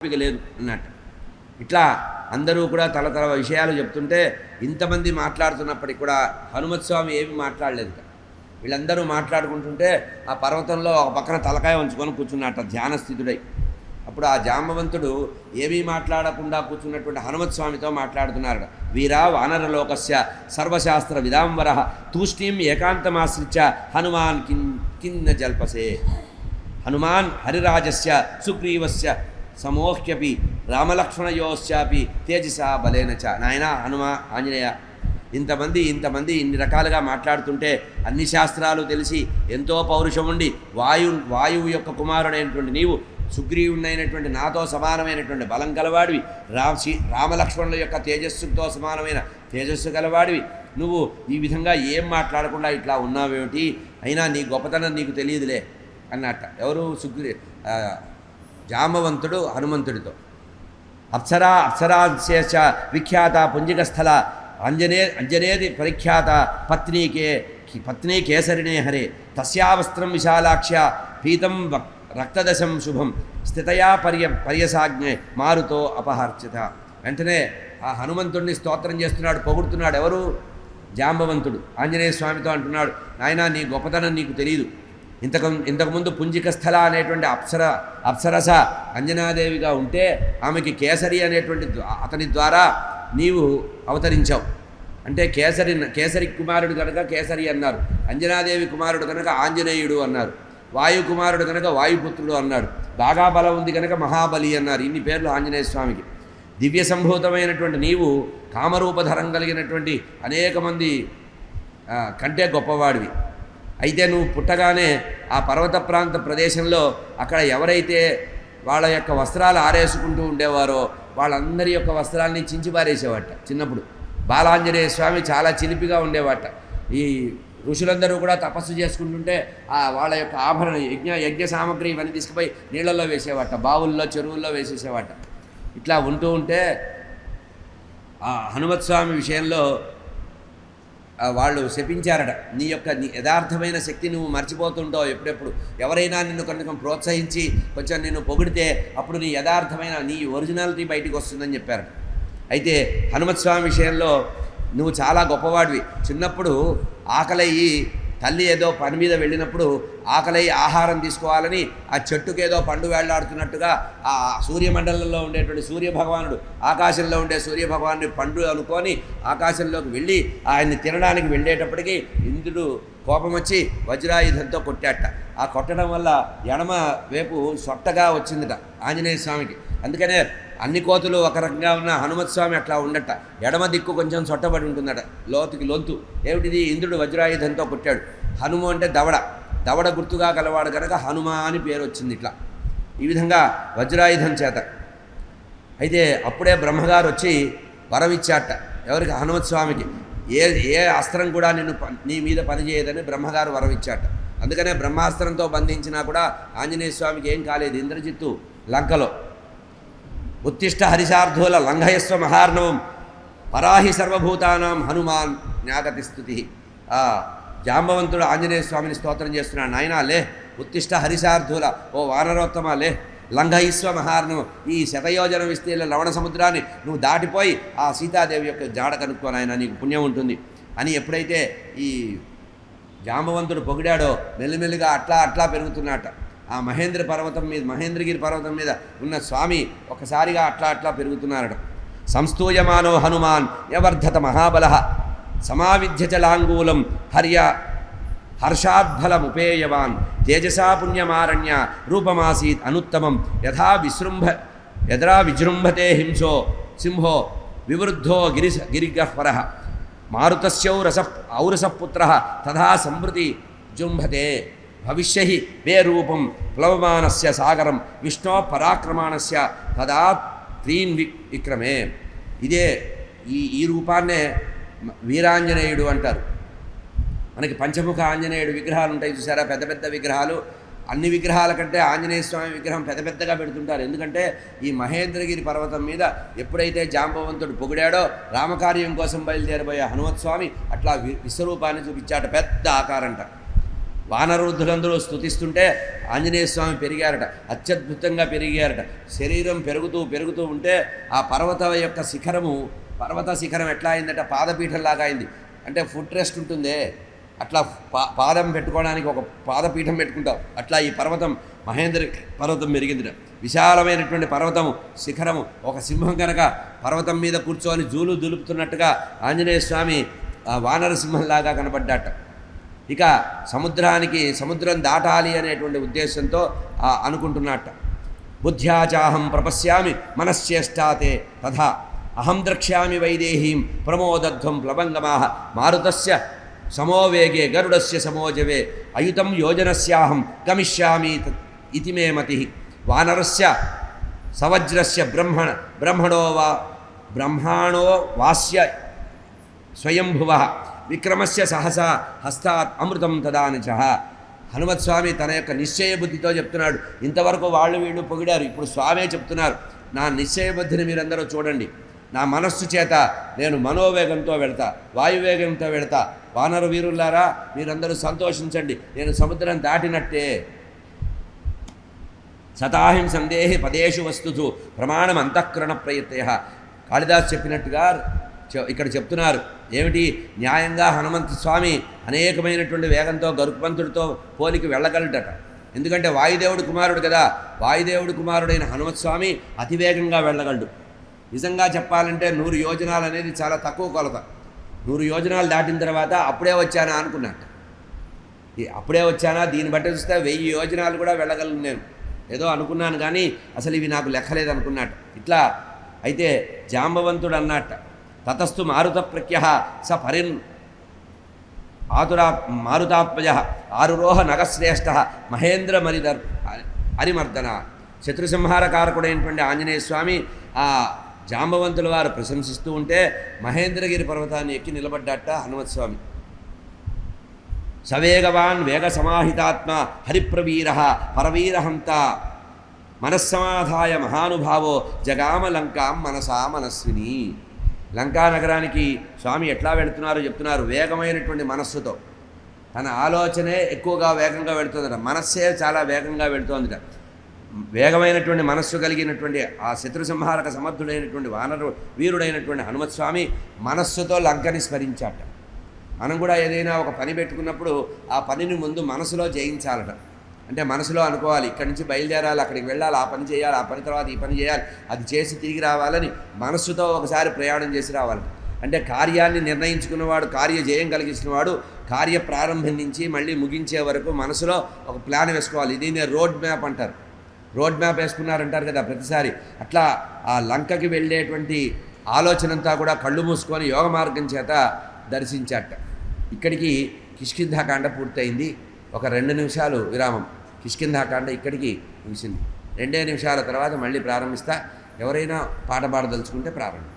ఓపిక లేదు అన్నట్టు. ఇట్లా అందరూ కూడా తల తల విషయాలు చెప్తుంటే ఇంతమంది మాట్లాడుతున్నప్పటికి కూడా హనుమత్ స్వామి ఏమి మాట్లాడలేదు వీళ్ళందరూ మాట్లాడుకుంటుంటే ఆ పర్వతంలో ఒక పక్కన తలకాయ ఉంచుకొని కూర్చున్నట్ట ధ్యానస్థితుడై. అప్పుడు ఆ జాంబవంతుడు ఏమీ మాట్లాడకుండా కూర్చున్నటువంటి హనుమత్ స్వామితో మాట్లాడుతున్నారట. వీరా వానరలోకస్య సర్వశాస్త్ర విదాంబర తూష్ణీం ఏకాంతమాశ్రిత్య హనుమాన్ కిన్ కిన్న జల్పసే. హనుమాన్ హరిరాజస్య సుగ్రీవస్య సమోహ్యపి రామలక్ష్మణయోశ్చాపి తేజసా బలేన చ. నాయన హనుమ ఆంజనేయ ఇంతమంది ఇంతమంది ఇన్ని రకాలుగా మాట్లాడుతుంటే అన్ని శాస్త్రాలు తెలిసి ఎంతో పౌరుషం ఉండి వాయు వాయువు యొక్క కుమారుడైనటువంటి నీవు సుగ్రీవుడైనటువంటి నాతో సమానమైనటువంటి బలం గలవాడివి. రామ శ్రీ రామలక్ష్మణుల యొక్క తేజస్సుతో సమానమైన తేజస్సు గలవాడివి. నువ్వు ఈ విధంగా ఏం మాట్లాడకుండా ఇట్లా ఉన్నావేమిటి? అయినా నీ గొప్పతనం నీకు తెలియదులే అన్నట్ట. ఎవరు సుగ్రీ జామవంతుడు జాంబవంతుడు హనుమంతుడితో. అప్సరా అప్సరాశేష విఖ్యాత పుంజికస్థల అంజనే అంజనేది పరిఖ్యాత పత్నీకే పత్ని కేసరిణే హరే. తస్యావస్త్రం విశాలాక్ష్య పీతం రక్తదశం శుభం. స్థితయా పర్య పర్యసాజ్ఞే మారుతో అపహర్చిత. వెంటనే ఆ హనుమంతుడిని స్తోత్రం చేస్తున్నాడు పొగుడుతున్నాడు ఎవరు? జాంబవంతుడు ఆంజనేయ స్వామితో అంటున్నాడు నాయనా నీ గొప్పతనం నీకు తెలియదు ఇంతకు ఇంతకుముందు పుంజిక స్థల అనేటువంటి అప్సర అప్సరస అంజనాదేవిగా ఉంటే ఆమెకి కేసరి అనేటువంటి అతని ద్వారా నీవు అవతరించావు. అంటే కేసరి కేసరి కుమారుడు కనుక కేసరి అన్నారు అంజనాదేవి కుమారుడు కనుక ఆంజనేయుడు అన్నారు వాయు కుమారుడు కనుక వాయుపుత్రుడు అన్నాడు బాగా బలం ఉంది కనుక మహాబలి అన్నారు ఇన్ని పేర్లు ఆంజనేయ స్వామికి. దివ్య సంభూతమైనటువంటి నీవు కామరూపధరం కలిగినటువంటి అనేక మంది కంటే గొప్పవాడివి. అయితే నువ్వు పుట్టగానే ఆ పర్వత ప్రాంత ప్రదేశంలో అక్కడ ఎవరైతే వాళ్ళ యొక్క వస్త్రాలు ఆరేసుకుంటూ ఉండేవారో వాళ్ళందరి యొక్క వస్త్రాల్ని చించి పారేసేవాట. చిన్నప్పుడు బాలాంజనేయ స్వామి చాలా చిలిపిగా ఉండేవాట. ఈ ఋషులందరూ కూడా తపస్సు చేసుకుంటుంటే ఆ వాళ్ళ యొక్క ఆభరణ యజ్ఞ యజ్ఞ సామగ్రి ఇవన్నీ తీసుకుపోయి నీళ్ళల్లో వేసేవాట బావుల్లో చెరువుల్లో వేసేసేవాట. ఇట్లా ఉంటూ ఉంటే ఆ హనుమత్ స్వామి విషయంలో వాళ్ళు శపించారట నీ యొక్క నీ యథార్థమైన శక్తి నువ్వు మర్చిపోతుంటావు ఎప్పుడెప్పుడు? ఎవరైనా నిన్ను కొంచెం ప్రోత్సహించి కొంచెం నిన్ను పొగిడితే అప్పుడు నీ యథార్థమైన నీ ఒరిజినాలిటీ బయటికి వస్తుందని చెప్పారు. అయితే హనుమత్ స్వామి విషయంలో నువ్వు చాలా గొప్పవాడివి. చిన్నప్పుడు ఆకలయ్యి తల్లి ఏదో పని మీద వెళ్ళినప్పుడు ఆకలి ఆహారం తీసుకోవాలని ఆ చెట్టుకు ఏదో పండు వేళ్ళాడుతున్నట్టుగా ఆ సూర్యమండలంలో ఉండేటువంటి సూర్య భగవానుడు ఆకాశంలో ఉండే సూర్యభగవానుడి పండు అనుకొని ఆకాశంలోకి వెళ్ళి ఆయన్ని తినడానికి వెళ్ళేటప్పటికి ఇంద్రుడు కోపం వచ్చి వజ్రాయుధంతో కొట్టాట ఆ కొట్టడం వల్ల ఎడమ వైపు సొట్టగా వచ్చిందిట ఆంజనేయ స్వామికి. అందుకనే అన్ని కోతులు ఒక రకంగా ఉన్న హనుమత్ స్వామి అట్లా ఉండట. ఎడమ దిక్కు కొంచెం సొట్టబడి ఉంటుందట. లోతుకి లొంతు. ఏమిటిది? ఇంద్రుడు వజ్రాయుధంతో కొట్టాడు. హనుమ అంటే దవడ. దవడ గుర్తుగా గలవాడు కనుక హనుమ అని పేరు వచ్చింది ఇట్లా. ఈ విధంగా వజ్రాయుధం చేత. అయితే అప్పుడే బ్రహ్మగారు వచ్చి వరమిచ్చాట ఎవరికి? హనుమత్ స్వామికి. ఏ ఏ అస్త్రం కూడా నిన్ను నీ మీద పనిచేయదని బ్రహ్మగారు వరమిచ్చాట అందుకనే బ్రహ్మాస్త్రంతో బంధించినా కూడా ఆంజనేయ స్వామికి ఏం కాలేదు. ఇంద్రజిత్తు లంకలో. ఉత్తిష్ట హరిశార్థుల లంఘయస్వ మహార్ణవం పరాహి సర్వభూతానాం హనుమాన్ జ్ఞాగతి స్థుతి జాంబవంతుడు ఆంజనేయ స్వామిని స్తోత్రం చేస్తున్నాడు నాయనా లే ఉత్తిష్ట హరిశార్థుల ఓ వానరోత్తమ లే లంఘయిస్వ మహార్ణవం ఈ శతయోజన విస్తీర్ణ లవణ సముద్రాన్ని నువ్వు దాటిపోయి ఆ సీతాదేవి యొక్క జాడ కనుక్కో నాయన నీకు పుణ్యం ఉంటుంది. అని ఎప్పుడైతే ఈ జాంబవంతుడు పొగిడాడో మెల్లిమెల్లిగా అట్లా అట్లా పెరుగుతున్నట్ట. ఆ మహేంద్ర పర్వతం మీద మహేంద్రగిరి పర్వతం మీద ఉన్న స్వామి ఒకసారిగా అట్లా అట్లా పెరుగుతున్నారట. సంస్తూయమానో హనుమాన్ యవర్ధత మహాబల. సమావిధ్య చ హర్య హర్షాద్ఫలముపేయవాన్ తేజసా పుణ్యమారణ్య రూపమాసీత్ అనుత్తమం. యథా విశృంభ యథా విజృంభతే హింసో సింహో వివృద్ధో గిరి గిరిగహ్వర మారుతస్యౌరస ఔరసపుత్ర తథా సంవృతి జృంభతే. భవిష్యహి వే రూపం ప్లవమానస్య సాగరం విష్ణో పరాక్రమాణస్య తదా త్రీన్ వి విక్రమే ఇదే ఈ ఈ రూపాన్నే వీరాంజనేయుడు అంటారు. మనకి పంచముఖ ఆంజనేయుడు విగ్రహాలు ఉంటాయి చూసారా? పెద్ద పెద్ద విగ్రహాలు. అన్ని విగ్రహాల కంటే ఆంజనేయ స్వామి విగ్రహం పెద్ద పెద్దగా పెడుతుంటారు. ఎందుకంటే ఈ మహేంద్రగిరి పర్వతం మీద ఎప్పుడైతే జాంబవంతుడు పొగిడాడో రామకార్యం కోసం బయలుదేరబోయే హనుమత్ స్వామి అట్లా వి- విశ్వరూపాన్ని చూపించాట. పెద్ద ఆకారంట. వానరుద్ధులందరూ స్తుతిస్తుంటే ఆంజనేయ స్వామి పెరిగారట అత్యద్భుతంగా పెరిగారట. శరీరం పెరుగుతూ పెరుగుతూ ఉంటే ఆ పర్వత యొక్క శిఖరము పర్వత శిఖరం ఎట్లా అయిందట? పాదపీఠంలాగా అయింది. అంటే ఫుట్ రెస్ట్ ఉంటుందే. అట్లా పా పాదం పెట్టుకోవడానికి ఒక పాదపీఠం పెట్టుకుంటాం. అట్లా ఈ పర్వతం మహేంద్ర పర్వతం పెరిగిందిట. విశాలమైనటువంటి పర్వతము శిఖరము. ఒక సింహం కనుక పర్వతం మీద కూర్చొని జూలు దులుపుతున్నట్టుగా ఆంజనేయ స్వామి ఆ వానర సింహంలాగా కనబడ్డాట ఇక సముద్రానికి సముద్రం దాటాలి అనేటువంటి ఉద్దేశంతో అనుకుంటున్నట్ట. బుద్ధ్యాచాహం ప్రపశ్యామి మనశ్చేష్టాతే తథా. అహం ద్రక్ష్యామి వైదేహీం ప్రమోదధ్వం ప్లవంగమాహ. మారుతస్య సమోవేగే గరుడస్య సమోజవే. అయుతం యోజనస్యాహం గమిష్యామి ఇది మే మతి. వానరస్య సవజ్రస్య బ్రహ్మణ బ్రహ్మణో వా బ్రహ్మాణో వాస్య స్వయంభువ. విక్రమస్య సహస హస్తాత్ అమృతం తదానిచ. హనుమత్స్వామి తన యొక్క నిశ్చయ బుద్ధితో చెప్తున్నాడు. ఇంతవరకు వాళ్ళు వీళ్ళు పొగిడారు. ఇప్పుడు స్వామే చెప్తున్నారు. నా నిశ్చయ బుద్ధిని మీరందరూ చూడండి. నా మనస్సు చేత నేను మనోవేగంతో వెళతా వాయువేగంతో వెళ్తా వానర వీరులారా మీరందరూ సంతోషించండి. నేను సముద్రం దాటినట్టే. సతాహిం సందేహి పదేషు వస్తుతు. ప్రమాణం అంతఃకరణ ప్రయత్య కాళిదాస్ చెప్పినట్టుగా ఇక్కడ చెప్తున్నారు. ఏమిటి? న్యాయంగా హనుమంత స్వామి అనేకమైనటువంటి వేగంతో గరుత్మంతుడితో పోలికి వెళ్ళగలడట. ఎందుకంటే వాయుదేవుడు కుమారుడు కదా. వాయుదేవుడు కుమారుడైన హనుమత్ స్వామి అతివేగంగా వెళ్ళగలడు. నిజంగా చెప్పాలంటే నూరు యోజనాలు అనేది చాలా తక్కువ కొలత. నూరు యోజనాలు దాటిన తర్వాత అప్పుడే వచ్చానా అనుకున్నట్టు అప్పుడే వచ్చానా? దీన్ని బట్టి చూస్తే వెయ్యి యోజనాలు కూడా వెళ్ళగలను నేను. ఏదో అనుకున్నాను కానీ అసలు ఇవి నాకు లెక్కలేదు అనుకున్నట్టు ఇట్లా అయితే జాంబవంతుడు అన్నట్ట తతస్థు మారుత ప్రఖ్య స పరిన్ ఆతురా మారుతాత్మయ ఆరురోహ నగశ్రేష్ఠ మహేంద్ర మరిదర్ హరిమర్దన. శత్రుసంహార కారకుడైనటువంటి ఆంజనేయ స్వామి ఆ జాంబవంతుల వారు ప్రశంసిస్తూ ఉంటే మహేంద్రగిరి పర్వతాన్ని ఎక్కి నిలబడ్డట హనుమత్ స్వామి. సవేగవాన్ వేగ సమాహితాత్మ హరిప్రవీర పరవీరహంత మనస్సమాధాయ మహానుభావో జగామలంకాం మనసా మనస్విని. లంకా నగరానికి స్వామి ఎట్లా వెళుతున్నారో చెప్తున్నారు వేగమైనటువంటి మనస్సుతో. తన ఆలోచనే ఎక్కువగా వేగంగా వెళుతుందట. మనస్సే చాలా వేగంగా వెళుతోందిట. వేగమైనటువంటి మనస్సు కలిగినటువంటి ఆ శత్రు సంహారక సమర్థుడైనటువంటి వానరు వీరుడైనటువంటి హనుమత్స్వామి మనస్సుతో లంకని స్మరించాట మనం కూడా ఏదైనా ఒక పని పెట్టుకున్నప్పుడు ఆ పనిని ముందు మనసులో జయించాలట. అంటే మనసులో అనుకోవాలి ఇక్కడి నుంచి బయలుదేరాలి అక్కడికి వెళ్ళాలి ఆ పని చేయాలి ఆ పని తర్వాత ఈ పని చేయాలి అది చేసి తిరిగి రావాలని మనస్సుతో ఒకసారి ప్రయాణం చేసి రావాలి. అంటే కార్యాన్ని నిర్ణయించుకున్నవాడు కార్య జయం కలిగించినవాడు కార్య ప్రారంభం నుంచి మళ్ళీ ముగించే వరకు మనసులో ఒక ప్లాన్ వేసుకోవాలి. దీన్ని రోడ్ మ్యాప్ అంటారు. రోడ్ మ్యాప్ వేసుకున్నారంటారు కదా ప్రతిసారి. అట్లా ఆ లంకకి వెళ్ళేటువంటి ఆలోచన అంతా కూడా కళ్ళు మూసుకొని యోగ మార్గం చేత దర్శించాట. ఇక్కడికి కిష్కింధాకాండ పూర్తయింది. ఒక రెండు నిమిషాలు విరామం. కిష్కింధాకాండ ఇక్కడికి ముగిసింది. రెండే నిమిషాల తర్వాత మళ్ళీ ప్రారంభిస్తా. ఎవరైనా పాట పాడదలుచుకుంటే ప్రారంభం.